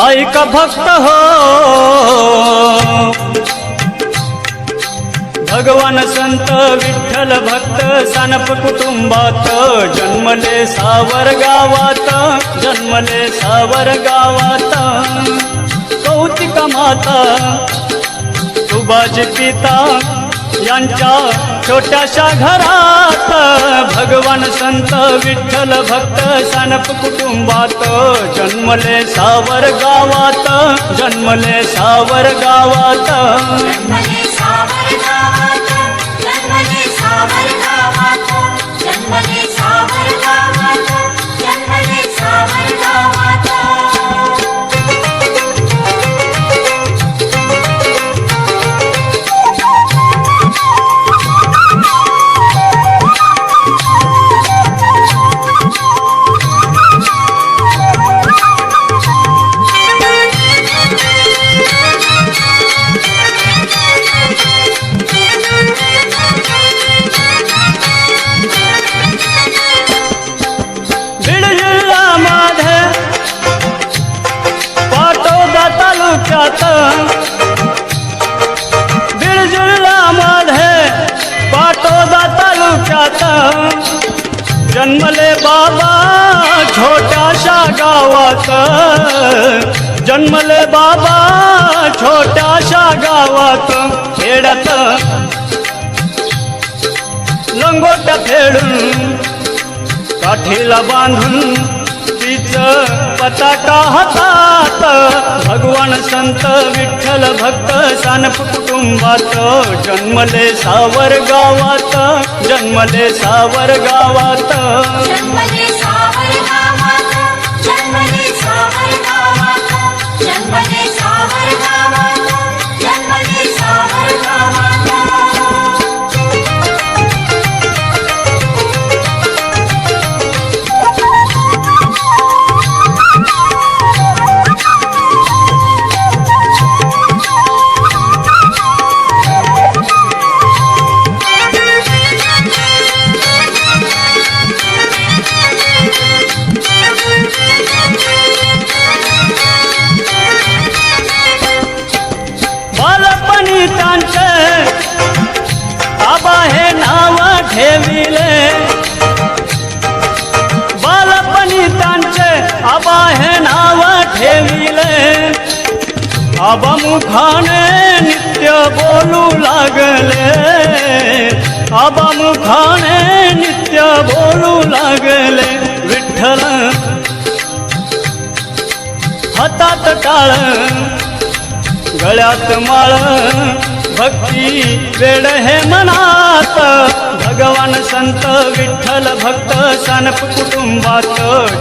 ऐक भक्त हो? भगवान संत विठ्ठल भक्त सानप कुटुंबात जन्मले सावर गावात जन्मले सावर गावात. कौतिक माता सुभाष पिता यांच्या छोट्याशा घरात भगवान संत विठ्ठल भक्त सानप कुटुंबात जन्मले सावर गावात जन्मले सावर गावात. जन्मले सावर गावात पाटोदा मध्ये बीड पाटोदा तालुक्यात जन्मले बाबा छोट्याशा गावात जन्मले बाबा छोट्याशा गावात खेड्यात लंगोट फेडून काठीला बांधून पताका हातात. भगवान संत विठ्ठल भक्त सानप कुटुंबात. जन्मले सावर गावात. जन्मले सावर गावात. जन्मले सावर गावात. जन्मले मुखाने नित्य बोलू लागले. आबा मुखाने नित्य बोलू लागले. विठ्ठल हातात टाळ गळ्यात माळ भक्ती वेड हे मनात. भगवान संत विठ्ठल भक्त सानप कुटुंबात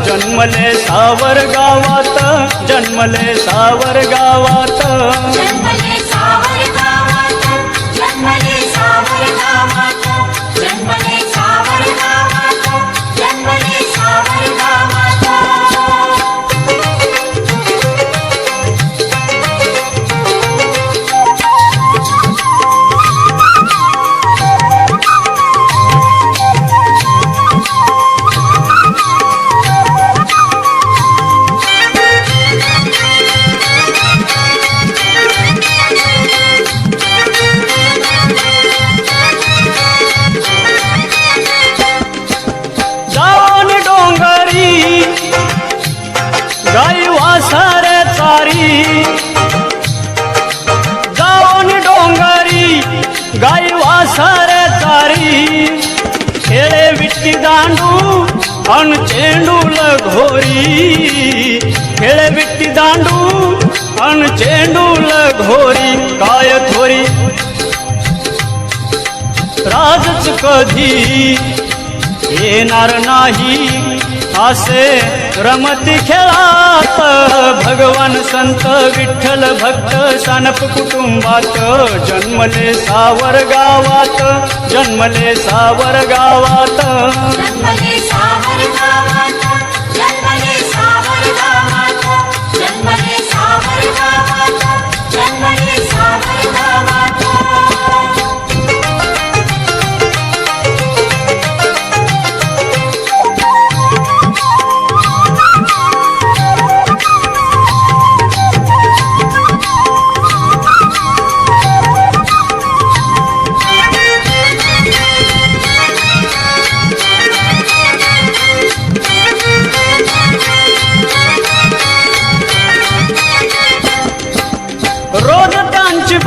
जन्मले सावर गावात जन्मले सावर गावात. अन चेंडूल घोरी खेळ विट्टी दांडू अन चेंडूल घोरी काय थोरी? राजच कधी येणार नाही असे रमती खेळात भगवान संत विठ्ठल भक्त सनप कुटुंबात जन्मले सावर गावात जन्मले सावर गावात.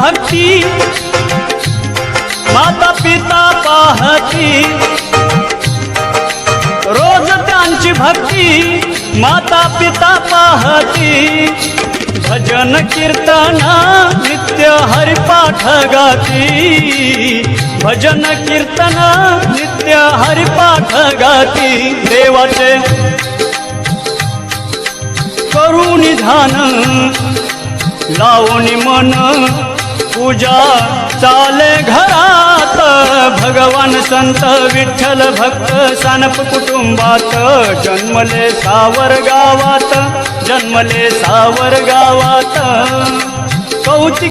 भक्ती माता पिता पाहती रोज त्यांची भक्ती माता पिता पाहती भजन कीर्तन नित्य हरिपाठ गाती भजन कीर्तन नित्य हरिपाठ गाती देवाचे करू निधान लावणी मन पूजा चाले घरात. भगवान संत विठ्ठल भक्त सानप कुटुंबात. जन्मले सावर गावात जन्मले सावर गावात. कौतिक